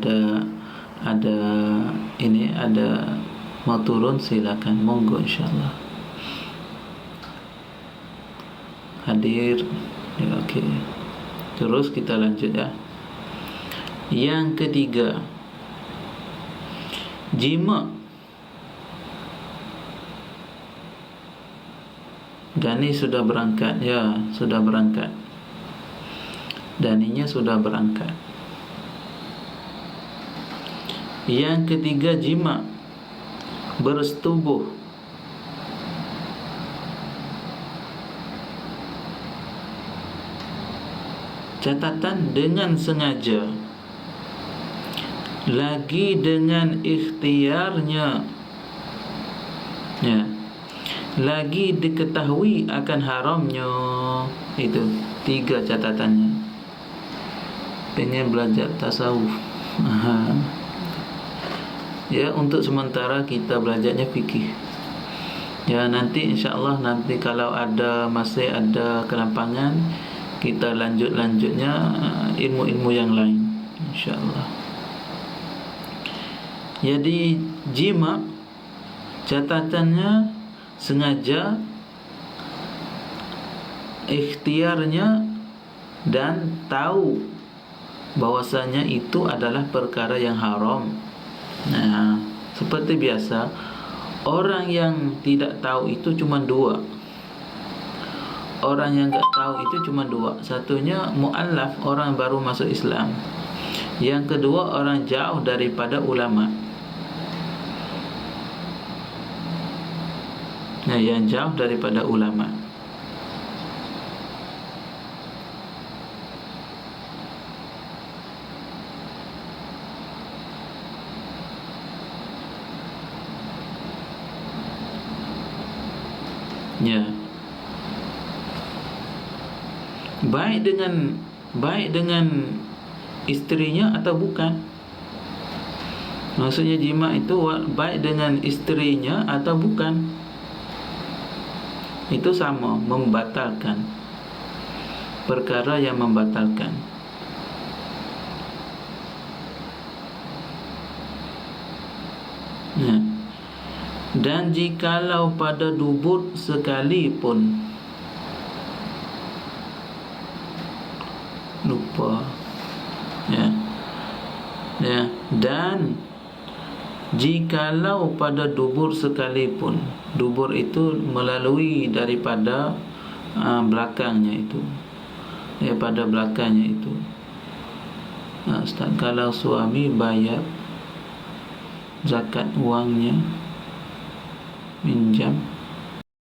ada ada ini ada mau turun silakan. Monggo insyaallah. Hadir. Ya, okey terus kita lanjut ya. Yang ketiga. Jima. Gani sudah berangkat ya sudah berangkat. Daninya sudah berangkat yang ketiga jima bersetubuh. Catatan dengan sengaja. Lagi dengan ikhtiarnya. Ya. Lagi diketahui akan haramnya. Itu tiga catatannya. Pengen belajar tasawuf ya untuk sementara kita belajarnya fikih. Ya nanti insyaallah nanti kalau ada masih ada kelampangan kita lanjut-lanjutnya uh, ilmu-ilmu yang lain insyaallah. Jadi jima catatannya sengaja ikhtiarnya dan tahu bahwasanya itu adalah perkara yang haram nah seperti biasa orang yang tidak tahu itu cuma dua. Orang yang tak tahu itu cuma dua. Satunya mu'allaf orang baru masuk Islam. Yang kedua orang jauh daripada ulama. Nah yang jauh daripada ulama Ya. Baik dengan baik dengan istrinya atau bukan maksudnya jima itu baik dengan istrinya atau bukan itu sama membatalkan perkara yang membatalkan ya. Dan jikalau pada dubur sekalipun lupa ya ya dan jikalau pada dubur sekalipun dubur itu melalui daripada uh, belakangnya itu ya pada belakangnya itu. Nah, kalau suami bayar zakat uangnya Hmm. bineceğim.